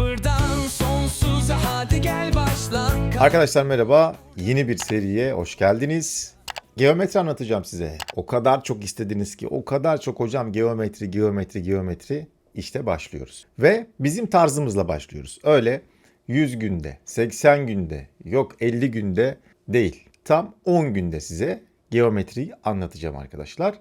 Sıfırdan sonsuza hadi gel başla Arkadaşlar merhaba. Yeni bir seriye hoş geldiniz. Geometri anlatacağım size. O kadar çok istediniz ki, o kadar çok hocam geometri, geometri, geometri. İşte başlıyoruz. Ve bizim tarzımızla başlıyoruz. Öyle 100 günde, 80 günde, yok 50 günde değil. Tam 10 günde size geometriyi anlatacağım arkadaşlar.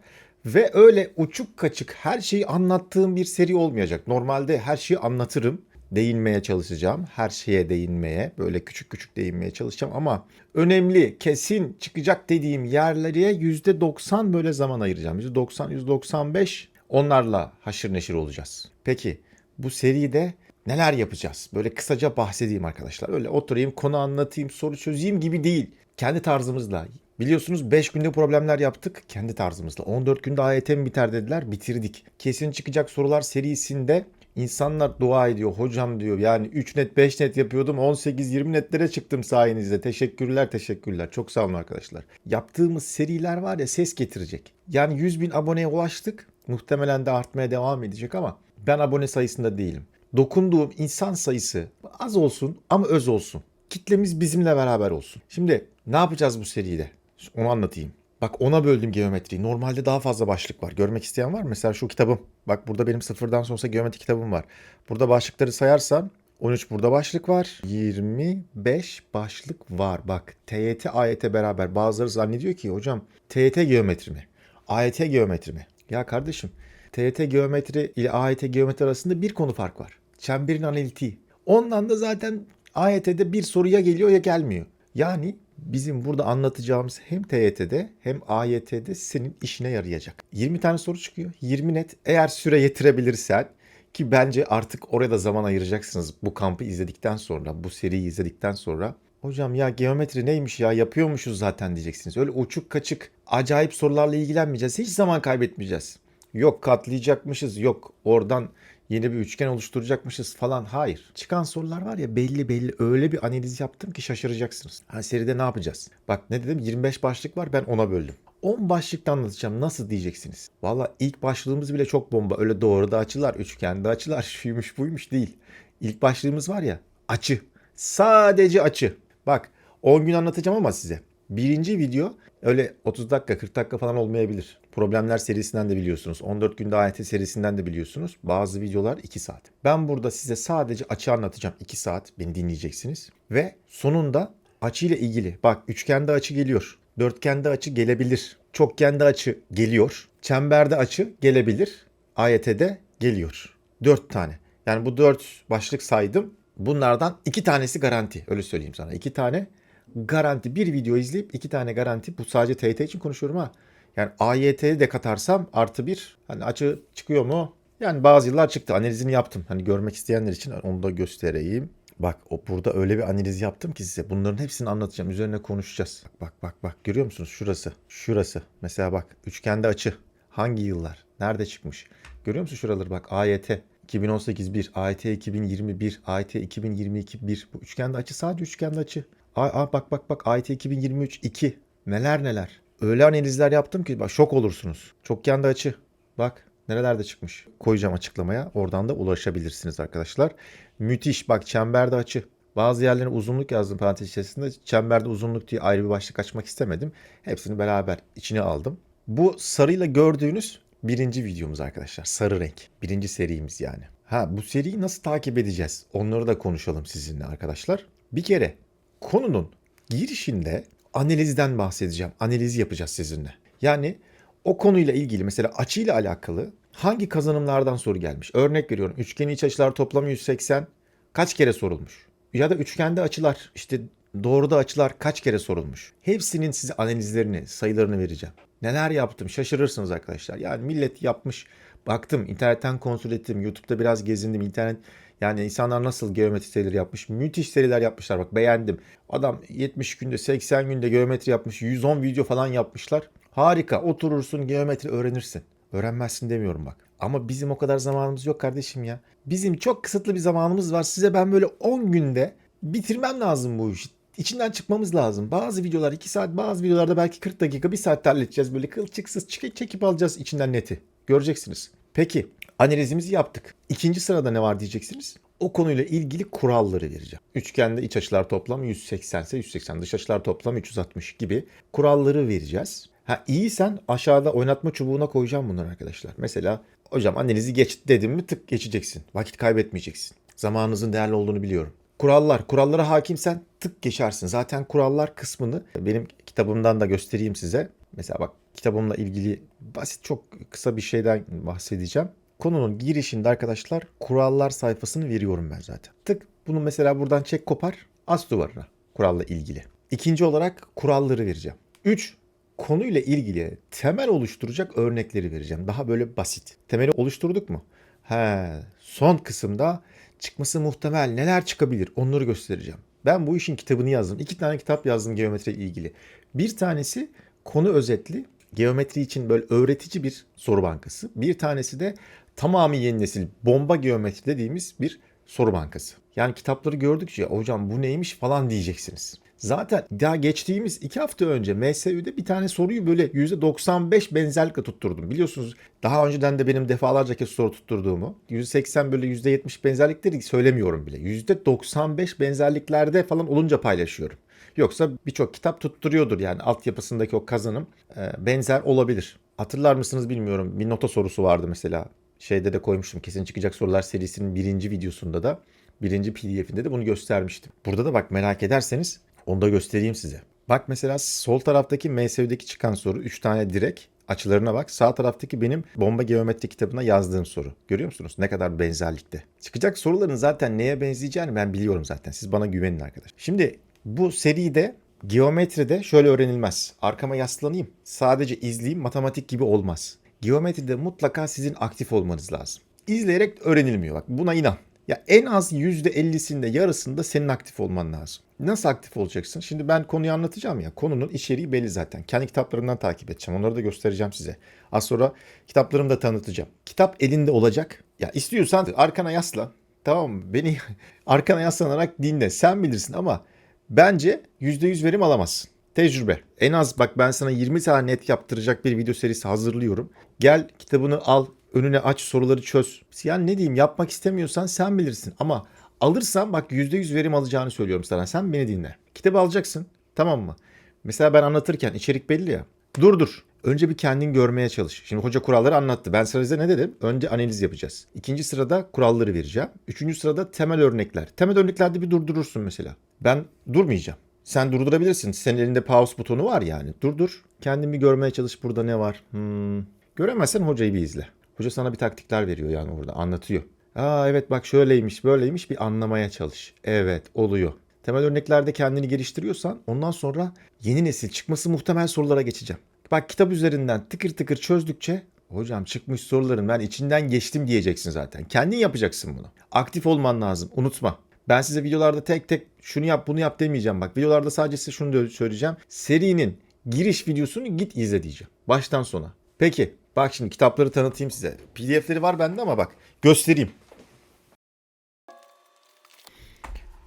Ve öyle uçuk kaçık her şeyi anlattığım bir seri olmayacak. Normalde her şeyi anlatırım değinmeye çalışacağım. Her şeye değinmeye, böyle küçük küçük değinmeye çalışacağım ama önemli, kesin çıkacak dediğim yerlere %90 böyle zaman ayıracağım. %90, %95 onlarla haşır neşir olacağız. Peki bu seride neler yapacağız? Böyle kısaca bahsedeyim arkadaşlar. Öyle oturayım, konu anlatayım, soru çözeyim gibi değil. Kendi tarzımızla. Biliyorsunuz 5 günde problemler yaptık kendi tarzımızla. 14 günde AYT mi biter dediler, bitirdik. Kesin çıkacak sorular serisinde İnsanlar dua ediyor. Hocam diyor yani 3 net 5 net yapıyordum. 18-20 netlere çıktım sayenizde. Teşekkürler teşekkürler. Çok sağ olun arkadaşlar. Yaptığımız seriler var ya ses getirecek. Yani 100 bin aboneye ulaştık. Muhtemelen de artmaya devam edecek ama ben abone sayısında değilim. Dokunduğum insan sayısı az olsun ama öz olsun. Kitlemiz bizimle beraber olsun. Şimdi ne yapacağız bu seride? Onu anlatayım. Bak ona böldüm geometriyi. Normalde daha fazla başlık var. Görmek isteyen var mı? Mesela şu kitabım. Bak burada benim sıfırdan sonsuza geometri kitabım var. Burada başlıkları sayarsam 13 burada başlık var. 25 başlık var. Bak TYT, AYT beraber. Bazıları zannediyor ki hocam TYT geometri mi? AYT geometri mi? Ya kardeşim TYT geometri ile AYT geometri arasında bir konu fark var. Çemberin analitiği. Ondan da zaten AYT'de bir soru ya geliyor ya gelmiyor. Yani bizim burada anlatacağımız hem TYT'de hem AYT'de senin işine yarayacak. 20 tane soru çıkıyor. 20 net. Eğer süre yetirebilirsen ki bence artık oraya da zaman ayıracaksınız bu kampı izledikten sonra, bu seriyi izledikten sonra. Hocam ya geometri neymiş ya yapıyormuşuz zaten diyeceksiniz. Öyle uçuk kaçık acayip sorularla ilgilenmeyeceğiz. Hiç zaman kaybetmeyeceğiz. Yok katlayacakmışız, yok oradan yeni bir üçgen oluşturacakmışız falan. Hayır. Çıkan sorular var ya belli belli öyle bir analiz yaptım ki şaşıracaksınız. Ha seride ne yapacağız? Bak ne dedim 25 başlık var ben ona böldüm. 10 başlıkta anlatacağım nasıl diyeceksiniz. Valla ilk başlığımız bile çok bomba. Öyle doğruda açılar, üçgende açılar, şuymuş buymuş değil. İlk başlığımız var ya açı. Sadece açı. Bak 10 gün anlatacağım ama size. Birinci video öyle 30 dakika 40 dakika falan olmayabilir. Problemler serisinden de biliyorsunuz. 14 günde AYT serisinden de biliyorsunuz. Bazı videolar 2 saat. Ben burada size sadece açı anlatacağım 2 saat. Beni dinleyeceksiniz. Ve sonunda açı ile ilgili. Bak üçgende açı geliyor. Dörtgende açı gelebilir. Çokgende açı geliyor. Çemberde açı gelebilir. AYT'de geliyor. 4 tane. Yani bu 4 başlık saydım. Bunlardan 2 tanesi garanti. Öyle söyleyeyim sana. 2 tane garanti. Bir video izleyip 2 tane garanti. Bu sadece TYT için konuşuyorum ha. Yani AYT'yi de katarsam artı bir. Hani açı çıkıyor mu? Yani bazı yıllar çıktı. Analizini yaptım. Hani görmek isteyenler için onu da göstereyim. Bak o burada öyle bir analiz yaptım ki size. Bunların hepsini anlatacağım. Üzerine konuşacağız. Bak bak bak bak. Görüyor musunuz? Şurası. Şurası. Mesela bak. Üçgende açı. Hangi yıllar? Nerede çıkmış? Görüyor musun şuraları? Bak AYT. 2018 1, AYT 2021, AYT 2022 1. Bu üçgende açı sadece üçgende açı. Aa, aa, bak bak bak AYT 2023 2. Neler neler. Öyle analizler yaptım ki bak şok olursunuz. Çokgende açı. Bak nerelerde çıkmış. Koyacağım açıklamaya. Oradan da ulaşabilirsiniz arkadaşlar. Müthiş. Bak çemberde açı. Bazı yerlerine uzunluk yazdım parantez içerisinde. Çemberde uzunluk diye ayrı bir başlık açmak istemedim. Hepsini beraber içine aldım. Bu sarıyla gördüğünüz birinci videomuz arkadaşlar. Sarı renk. Birinci serimiz yani. Ha bu seriyi nasıl takip edeceğiz? Onları da konuşalım sizinle arkadaşlar. Bir kere konunun girişinde analizden bahsedeceğim. Analiz yapacağız sizinle. Yani o konuyla ilgili mesela açıyla alakalı hangi kazanımlardan soru gelmiş? Örnek veriyorum. Üçgeni iç açılar toplamı 180 kaç kere sorulmuş? Ya da üçgende açılar işte doğruda açılar kaç kere sorulmuş? Hepsinin size analizlerini, sayılarını vereceğim. Neler yaptım şaşırırsınız arkadaşlar. Yani millet yapmış. Baktım internetten kontrol ettim. YouTube'da biraz gezindim. internet yani insanlar nasıl geometri serileri yapmış? Müthiş seriler yapmışlar bak beğendim. Adam 70 günde 80 günde geometri yapmış. 110 video falan yapmışlar. Harika oturursun geometri öğrenirsin. Öğrenmezsin demiyorum bak. Ama bizim o kadar zamanımız yok kardeşim ya. Bizim çok kısıtlı bir zamanımız var. Size ben böyle 10 günde bitirmem lazım bu işi. İçinden çıkmamız lazım. Bazı videolar 2 saat, bazı videolarda belki 40 dakika, 1 saatte halledeceğiz. Böyle kılçıksız çekip alacağız içinden neti. Göreceksiniz. Peki analizimizi yaptık. İkinci sırada ne var diyeceksiniz. O konuyla ilgili kuralları vereceğim. Üçgende iç açılar toplamı 180 ise 180, dış açılar toplamı 360 gibi kuralları vereceğiz. Ha iyisen aşağıda oynatma çubuğuna koyacağım bunları arkadaşlar. Mesela hocam analizi geç dedim mi tık geçeceksin. Vakit kaybetmeyeceksin. Zamanınızın değerli olduğunu biliyorum. Kurallar, kurallara hakimsen tık geçersin. Zaten kurallar kısmını benim kitabımdan da göstereyim size. Mesela bak kitabımla ilgili basit çok kısa bir şeyden bahsedeceğim. Konunun girişinde arkadaşlar kurallar sayfasını veriyorum ben zaten. Tık bunu mesela buradan çek kopar as duvarına kuralla ilgili. İkinci olarak kuralları vereceğim. 3. Konuyla ilgili temel oluşturacak örnekleri vereceğim. Daha böyle basit. Temeli oluşturduk mu? He, son kısımda çıkması muhtemel neler çıkabilir onları göstereceğim. Ben bu işin kitabını yazdım. İki tane kitap yazdım geometri ile ilgili. Bir tanesi konu özetli. Geometri için böyle öğretici bir soru bankası. Bir tanesi de tamamı yeni nesil bomba geometri dediğimiz bir soru bankası. Yani kitapları gördükçe hocam bu neymiş falan diyeceksiniz. Zaten daha geçtiğimiz iki hafta önce MSÜ'de bir tane soruyu böyle %95 benzerlikle tutturdum. Biliyorsunuz daha önceden de benim defalarca kez soru tutturduğumu. %80 böyle %70 benzerlikleri söylemiyorum bile. %95 benzerliklerde falan olunca paylaşıyorum. Yoksa birçok kitap tutturuyordur yani altyapısındaki o kazanım e, benzer olabilir. Hatırlar mısınız bilmiyorum. Bir nota sorusu vardı mesela. Şeyde de koymuştum. Kesin çıkacak sorular serisinin birinci videosunda da birinci pdf'inde de bunu göstermiştim. Burada da bak merak ederseniz onu da göstereyim size. Bak mesela sol taraftaki MSV'deki çıkan soru 3 tane direk açılarına bak. Sağ taraftaki benim bomba geometri kitabına yazdığım soru. Görüyor musunuz? Ne kadar benzerlikte. Çıkacak soruların zaten neye benzeyeceğini ben biliyorum zaten. Siz bana güvenin arkadaşlar. Şimdi bu seride geometride şöyle öğrenilmez. Arkama yaslanayım. Sadece izleyeyim. Matematik gibi olmaz. Geometride mutlaka sizin aktif olmanız lazım. İzleyerek öğrenilmiyor. Bak buna inan. Ya en az %50'sinde yarısında senin aktif olman lazım. Nasıl aktif olacaksın? Şimdi ben konuyu anlatacağım ya. Konunun içeriği belli zaten. Kendi kitaplarımdan takip edeceğim. Onları da göstereceğim size. Az sonra kitaplarımı da tanıtacağım. Kitap elinde olacak. Ya istiyorsan arkana yaslan. Tamam mı? Beni arkana yaslanarak dinle. Sen bilirsin ama bence %100 verim alamazsın. Tecrübe. En az bak ben sana 20 tane net yaptıracak bir video serisi hazırlıyorum. Gel kitabını al, önüne aç, soruları çöz. Yani ne diyeyim yapmak istemiyorsan sen bilirsin. Ama alırsan bak %100 verim alacağını söylüyorum sana. Sen beni dinle. Kitabı alacaksın. Tamam mı? Mesela ben anlatırken içerik belli ya. Dur dur. Önce bir kendin görmeye çalış. Şimdi hoca kuralları anlattı. Ben size ne dedim? Önce analiz yapacağız. İkinci sırada kuralları vereceğim. Üçüncü sırada temel örnekler. Temel örneklerde bir durdurursun mesela. Ben durmayacağım. Sen durdurabilirsin. Senin elinde pause butonu var yani. Durdur. Kendin bir görmeye çalış. Burada ne var? Hmm. Göremezsen hocayı bir izle. Hoca sana bir taktikler veriyor yani orada. Anlatıyor. Aa evet bak şöyleymiş böyleymiş bir anlamaya çalış. Evet oluyor. Temel örneklerde kendini geliştiriyorsan ondan sonra yeni nesil çıkması muhtemel sorulara geçeceğim. Bak kitap üzerinden tıkır tıkır çözdükçe hocam çıkmış soruların ben içinden geçtim diyeceksin zaten. Kendin yapacaksın bunu. Aktif olman lazım unutma. Ben size videolarda tek tek şunu yap bunu yap demeyeceğim. Bak videolarda sadece size şunu söyleyeceğim. Serinin giriş videosunu git izle diyeceğim. Baştan sona. Peki bak şimdi kitapları tanıtayım size. PDF'leri var bende ama bak göstereyim.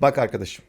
Bak arkadaşım.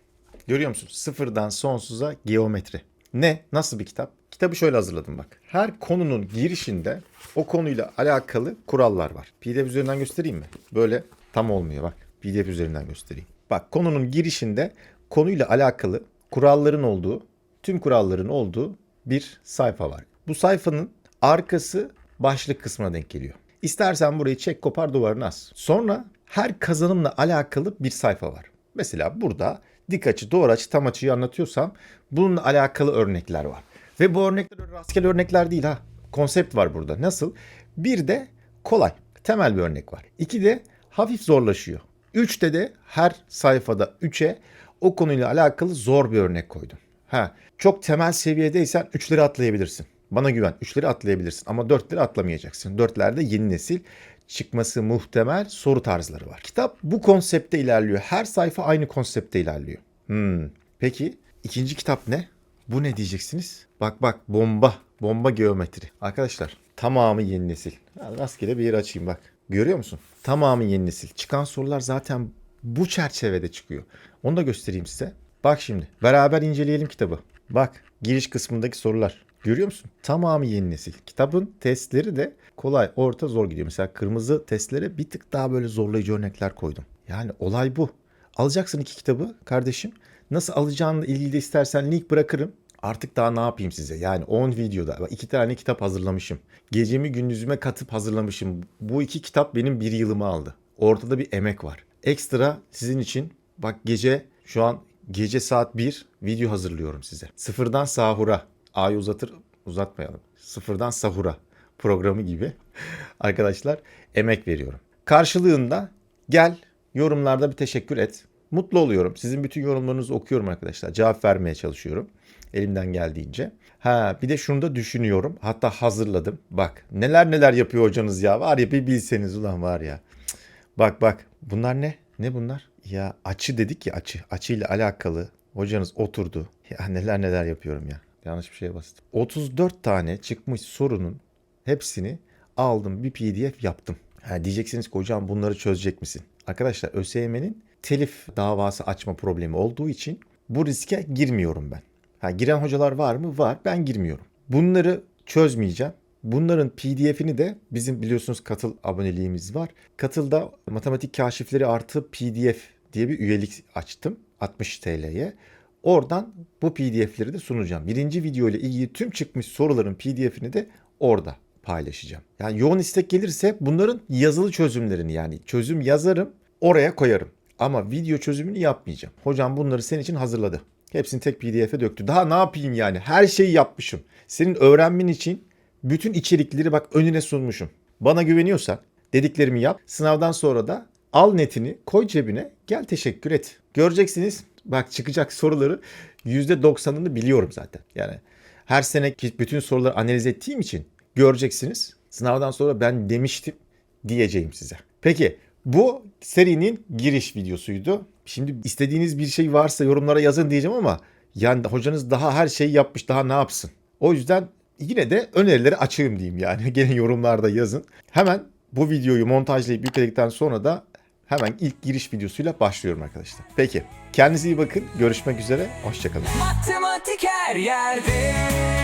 Görüyor musun? Sıfırdan sonsuza geometri. Ne? Nasıl bir kitap? Kitabı şöyle hazırladım bak. Her konunun girişinde o konuyla alakalı kurallar var. PDF üzerinden göstereyim mi? Böyle tam olmuyor bak. PDF üzerinden göstereyim. Bak konunun girişinde konuyla alakalı kuralların olduğu, tüm kuralların olduğu bir sayfa var. Bu sayfanın arkası başlık kısmına denk geliyor. İstersen burayı çek kopar duvarına as. Sonra her kazanımla alakalı bir sayfa var. Mesela burada dik açı, doğru açı, tam açıyı anlatıyorsam bununla alakalı örnekler var. Ve bu örnekler rastgele örnekler değil ha. Konsept var burada. Nasıl? Bir de kolay, temel bir örnek var. İki de hafif zorlaşıyor. Üçte de her sayfada üçe o konuyla alakalı zor bir örnek koydum. Ha, çok temel seviyedeysen üçleri atlayabilirsin. Bana güven. Üçleri atlayabilirsin ama dörtleri atlamayacaksın. Dörtlerde yeni nesil çıkması muhtemel soru tarzları var. Kitap bu konsepte ilerliyor. Her sayfa aynı konsepte ilerliyor. Hmm. Peki ikinci kitap ne? Bu ne diyeceksiniz? Bak bak bomba. Bomba geometri. Arkadaşlar tamamı yeni nesil. Rastgele bir yer açayım bak. Görüyor musun? Tamamı yeni nesil. Çıkan sorular zaten bu çerçevede çıkıyor. Onu da göstereyim size. Bak şimdi beraber inceleyelim kitabı. Bak giriş kısmındaki sorular. Görüyor musun? Tamamı yeni nesil. Kitabın testleri de kolay, orta, zor gidiyor. Mesela kırmızı testlere bir tık daha böyle zorlayıcı örnekler koydum. Yani olay bu. Alacaksın iki kitabı kardeşim. Nasıl alacağınla ilgili de istersen link bırakırım. Artık daha ne yapayım size? Yani 10 videoda iki tane kitap hazırlamışım. Gecemi gündüzüme katıp hazırlamışım. Bu iki kitap benim bir yılımı aldı. Ortada bir emek var. Ekstra sizin için bak gece şu an gece saat 1 video hazırlıyorum size. Sıfırdan sahura. A'yı uzatır uzatmayalım. Sıfırdan sahura programı gibi. Arkadaşlar emek veriyorum. Karşılığında gel yorumlarda bir teşekkür et. Mutlu oluyorum. Sizin bütün yorumlarınızı okuyorum arkadaşlar. Cevap vermeye çalışıyorum. Elimden geldiğince. Ha bir de şunu da düşünüyorum. Hatta hazırladım. Bak neler neler yapıyor hocanız ya. Var ya bir bilseniz ulan var ya. Bak bak bunlar ne? Ne bunlar? Ya açı dedik ya açı. Açıyla alakalı hocanız oturdu. Ya neler neler yapıyorum ya. Yanlış bir şeye bastım. 34 tane çıkmış sorunun hepsini aldım bir pdf yaptım. Ha, diyeceksiniz ki hocam bunları çözecek misin? Arkadaşlar ÖSYM'nin telif davası açma problemi olduğu için bu riske girmiyorum ben. Ha, giren hocalar var mı? Var. Ben girmiyorum. Bunları çözmeyeceğim. Bunların PDF'ini de bizim biliyorsunuz katıl aboneliğimiz var. Katılda matematik kaşifleri artı PDF diye bir üyelik açtım 60 TL'ye. Oradan bu PDF'leri de sunacağım. Birinci video ile ilgili tüm çıkmış soruların PDF'ini de orada paylaşacağım. Yani yoğun istek gelirse bunların yazılı çözümlerini yani çözüm yazarım oraya koyarım. Ama video çözümünü yapmayacağım. Hocam bunları senin için hazırladı. Hepsini tek PDF'e döktü. Daha ne yapayım yani? Her şeyi yapmışım. Senin öğrenmen için bütün içerikleri bak önüne sunmuşum. Bana güveniyorsan dediklerimi yap. Sınavdan sonra da al netini koy cebine gel teşekkür et. Göreceksiniz bak çıkacak soruları %90'ını biliyorum zaten. Yani her sene bütün soruları analiz ettiğim için göreceksiniz. Sınavdan sonra ben demiştim diyeceğim size. Peki bu serinin giriş videosuydu. Şimdi istediğiniz bir şey varsa yorumlara yazın diyeceğim ama yani hocanız daha her şeyi yapmış daha ne yapsın? O yüzden yine de önerileri açığım diyeyim yani. Gene yorumlarda yazın. Hemen bu videoyu montajlayıp yükledikten sonra da hemen ilk giriş videosuyla başlıyorum arkadaşlar. Peki kendinize iyi bakın. Görüşmek üzere. Hoşçakalın. Matematik her yerde